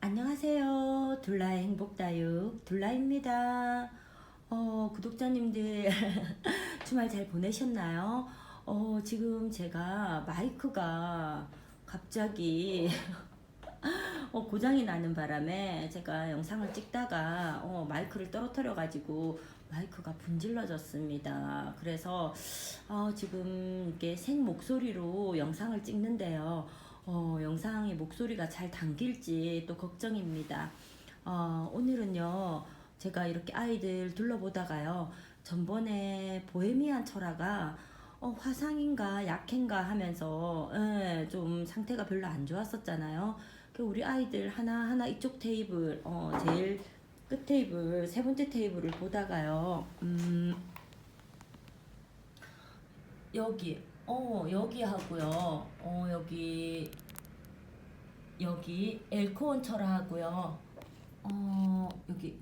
안녕하세요. 둘라의 행복다육 둘라입니다. 어, 구독자님들 주말 잘 보내셨나요? 어, 지금 제가 마이크가 갑자기 어, 고장이 나는 바람에 제가 영상을 찍다가 어, 마이크를 떨어뜨려 가지고 마이크가 분질러졌습니다. 그래서 어, 지금 이게 생 목소리로 영상을 찍는데요. 어, 영상의 목소리가 잘 담길지 또 걱정입니다. 어, 오늘은요, 제가 이렇게 아이들 둘러보다가요, 전번에 보헤미안 철화가 어, 화상인가 약행가 하면서 예, 좀 상태가 별로 안 좋았었잖아요. 그 우리 아이들 하나 하나 이쪽 테이블, 어, 제일 끝 테이블, 세 번째 테이블을 보다가요, 음, 여기, 어, 여기 하고요, 어, 여기, 여기 엘코온 철화하고요, 어, 여기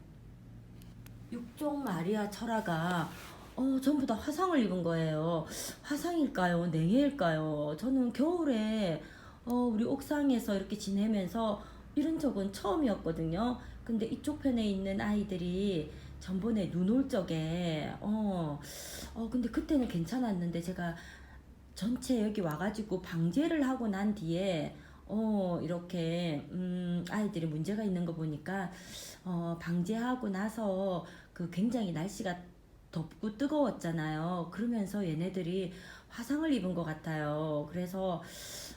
육종 마리아 철화가 어, 전부 다 화상을 입은 거예요. 화상일까요? 냉해일까요? 저는 겨울에 어, 우리 옥상에서 이렇게 지내면서 이런 적은 처음이었거든요. 근데 이쪽 편에 있는 아이들이 전번에 눈 올 적에 어, 어 근데 그때는 괜찮았는데 제가 전체 여기 와가지고 방제를 하고 난 뒤에 어 이렇게 음 아이들이 문제가 있는 거 보니까 어 방제하고 나서 그 굉장히 날씨가 덥고 뜨거웠잖아요. 그러면서 얘네들이 화상을 입은 것 같아요. 그래서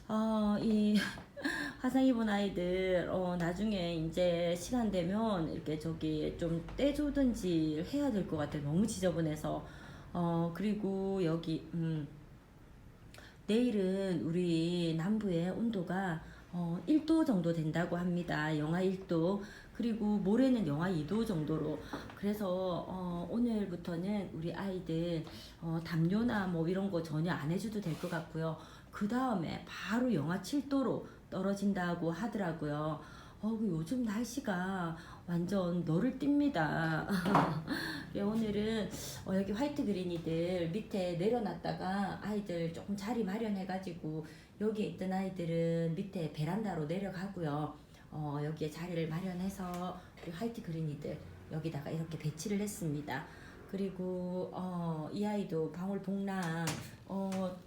어, 이 화상 입은 아이들 어, 나중에 이제 시간 되면 이렇게 저기 좀 떼주든지 해야 될 것 같아요. 너무 지저분해서 어 그리고 여기 음. 내일은 우리 남부의 온도가 어, 1도 정도 된다고 합니다. 영하 1도. 그리고 모레는 영하 2도 정도로. 그래서 어, 오늘부터는 우리 아이들 어, 담요나 뭐 이런 거 전혀 안 해줘도 될 것 같고요. 그 다음에 바로 영하 7도로 떨어진다고 하더라고요. 어, 그 요즘 날씨가 완전 너를 띱니다. 예, 오늘은 어, 여기 화이트 그린이들 밑에 내려놨다가 아이들 조금 자리 마련해가지고 여기에 있던 아이들은 밑에 베란다로 내려가고요. 어, 여기에 자리를 마련해서 우리 화이트 그린이들 여기다가 이렇게 배치를 했습니다. 그리고 어, 이 아이도 방울 복랑 어,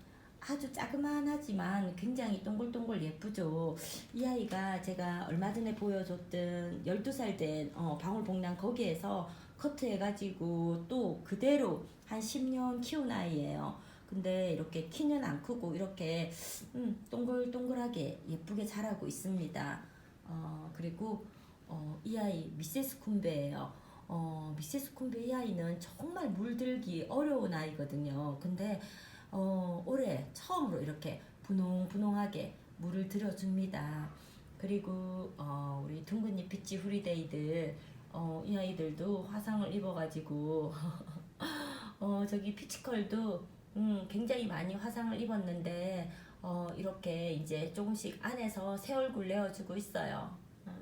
아주 자그만하지만 굉장히 동글동글 예쁘죠. 이 아이가 제가 얼마 전에 보여줬던 12살 된 어, 방울복랑 거기에서 커트해가지고 또 그대로 한 10년 키운 아이예요. 근데 이렇게 키는 안 크고 이렇게 음, 동글동글하게 예쁘게 자라고 있습니다. 어, 그리고 어, 이 아이 미세스 쿰베예요. 어, 미세스 쿰베 이 아이는 정말 물들기 어려운 아이거든요. 근데 어, 올해 처음으로 이렇게 분홍분홍하게 물을 들여줍니다. 그리고 어, 우리 둥근잎 피치 후리데이들 어, 이 아이들도 화상을 입어가지고 어, 저기 피치컬도 음, 굉장히 많이 화상을 입었는데 어, 이렇게 이제 조금씩 안에서 새 얼굴 내어주고 있어요. 어,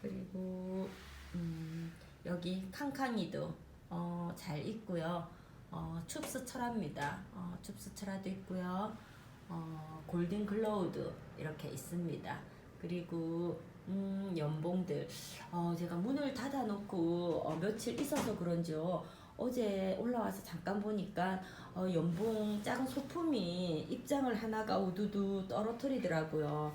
그리고 음, 여기 캉캉이도 어, 잘 있고요. 어, 춥스 철합니다. 어, 춥스 철화도 있고요. 어, 골든 글로우도 이렇게 있습니다. 그리고 음, 연봉들 어, 제가 문을 닫아놓고 어, 며칠 있어서 그런지요. 어제 올라와서 잠깐 보니까 어, 연봉 작은 소품이 입장을 하나가 우두두 떨어뜨리더라고요.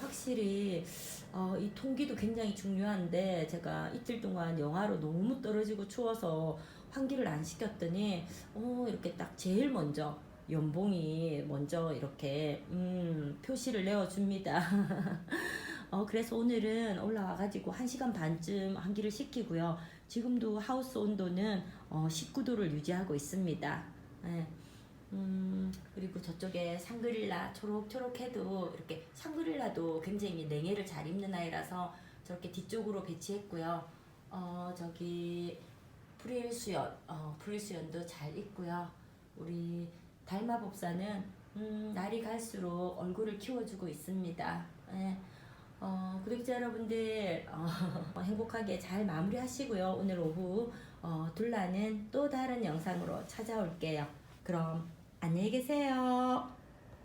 확실히 어, 이 통기도 굉장히 중요한데 제가 이틀 동안 영하로 너무 떨어지고 추워서 환기를 안 시켰더니 어, 이렇게 딱 제일 먼저 연봉이 먼저 이렇게 음, 표시를 내어줍니다. 어, 그래서 오늘은 올라와가지고 1시간 반쯤 환기를 시키고요. 지금도 하우스 온도는 어, 19도를 유지하고 있습니다. 예. 음, 그리고 저쪽에 샹그릴라 초록초록해도 이렇게 샹그릴라도 굉장히 냉해를 잘 입는 아이라서 저렇게 뒤쪽으로 배치했고요. 어, 저기 프릴 수연, 어, 프릴 수연도 잘 있고요. 우리 달마법사는 음, 날이 갈수록 얼굴을 키워주고 있습니다. 예. 어, 구독자 여러분들 어, 행복하게 잘 마무리하시고요. 오늘 오후 어, 둘라는 또 다른 영상으로 찾아올게요. 그럼 안녕히 계세요.